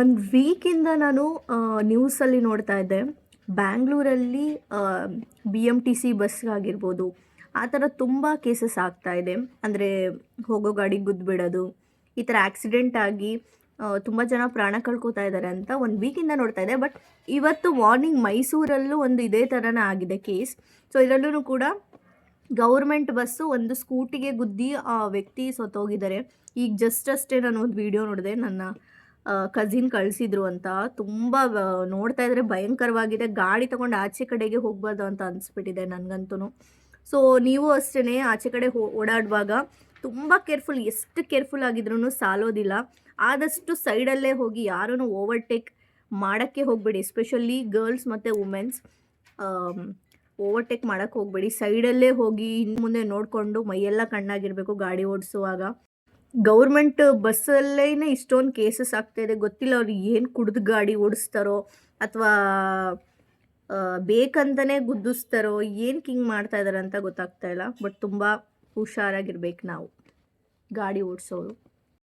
ಒಂದು ವೀಕಿಂದ ನಾನು ನ್ಯೂಸಲ್ಲಿ ನೋಡ್ತಾ ಇದ್ದೆ. ಬ್ಯಾಂಗ್ಳೂರಲ್ಲಿ ಬಿ ಎಂ ಟಿ ಸಿ ಬಸ್ಗಾಗಿರ್ಬೋದು ಆ ಥರ ತುಂಬ ಕೇಸಸ್ ಆಗ್ತಾ ಇದೆ. ಅಂದರೆ ಹೋಗೋ ಗಾಡಿ ಗುದ್ದು ಬಿಡೋದು ಈ ಥರ ಆಕ್ಸಿಡೆಂಟ್ ಆಗಿ ತುಂಬ ಜನ ಪ್ರಾಣ ಕಳ್ಕೊತಾ ಇದ್ದಾರೆ ಅಂತ ಒಂದು ವೀಕಿಂದ ನೋಡ್ತಾ ಇದೆ ಬಟ್ ಇವತ್ತು ಮಾರ್ನಿಂಗ್ ಮೈಸೂರಲ್ಲೂ ಒಂದು ಇದೇ ಥರನೇ ಆಗಿದೆ ಕೇಸ್ ಸೊ ಇದರಲ್ಲೂ ಕೂಡ ಗೌರ್ಮೆಂಟ್ ಬಸ್ಸು ಒಂದು ಸ್ಕೂಟಿಗೆ ಗುದ್ದಿ ಆ ವ್ಯಕ್ತಿ ಸತ್ತೋಗಿದ್ದಾರೆ. ಈಗ ಜಸ್ಟ್ ಅಷ್ಟೇ ನಾನು ಒಂದು ವಿಡಿಯೋ ನೋಡಿದೆ. ನನ್ನ ಕಸಿನ್ ಕಳಿಸಿದ್ರು ಅಂತ ತುಂಬ ನೋಡ್ತಾ ಇದ್ರೆ ಭಯಂಕರವಾಗಿದೆ. ಗಾಡಿ ತಗೊಂಡು ಆಚೆ ಕಡೆಗೆ ಹೋಗ್ಬಾರ್ದು ಅಂತ ಅನಿಸ್ಬಿಟ್ಟಿದೆ ನನಗಂತೂ ಸೊ ನೀವು ಅಷ್ಟೇ ಆಚೆ ಕಡೆ ಓಡಾಡುವಾಗ ತುಂಬ ಕೇರ್ಫುಲ್ ಎಷ್ಟು ಕೇರ್ಫುಲ್ ಆಗಿದ್ರೂ ಸಾಲೋದಿಲ್ಲ. ಆದಷ್ಟು ಸೈಡಲ್ಲೇ ಹೋಗಿ ಯಾರೂ ಓವರ್ಟೇಕ್ ಮಾಡೋಕ್ಕೆ ಹೋಗಬೇಡಿ. ಎಸ್ಪೆಷಲಿ ಗರ್ಲ್ಸ್ ಮತ್ತು ವುಮೆನ್ಸ್ ಓವರ್ಟೇಕ್ ಮಾಡೋಕ್ಕೆ ಹೋಗಬೇಡಿ. ಸೈಡಲ್ಲೇ ಹೋಗಿ ಇನ್ನು ಮುಂದೆ ನೋಡಿಕೊಂಡು ಮೈಯೆಲ್ಲ ಕಣ್ಣಾಗಿರಬೇಕು ಗಾಡಿ ಓಡಿಸುವಾಗ. ಗೌರ್ಮೆಂಟ್ ಬಸ್ಸಲ್ಲೇ ಇಷ್ಟೊಂದು ಕೇಸಸ್ ಆಗ್ತಾಯಿದೆ ಗೊತ್ತಿಲ್ಲ ಅವ್ರು ಏನು ಕುಡ್ದು ಗಾಡಿ ಓಡಿಸ್ತಾರೋ ಅಥವಾ ಬೇಕಂತಲೇ ಗುದ್ದಿಸ್ತಾರೋ, ಏನು ಕಿಂಗ್ ಮಾಡ್ತಾ ಇದ್ದಾರೆ ಅಂತ ಗೊತ್ತಾಗ್ತಾ ಇಲ್ಲ. ಬಟ್ ತುಂಬ ಹುಷಾರಾಗಿರ್ಬೇಕು ನಾವು ಗಾಡಿ ಓಡಿಸೋರು.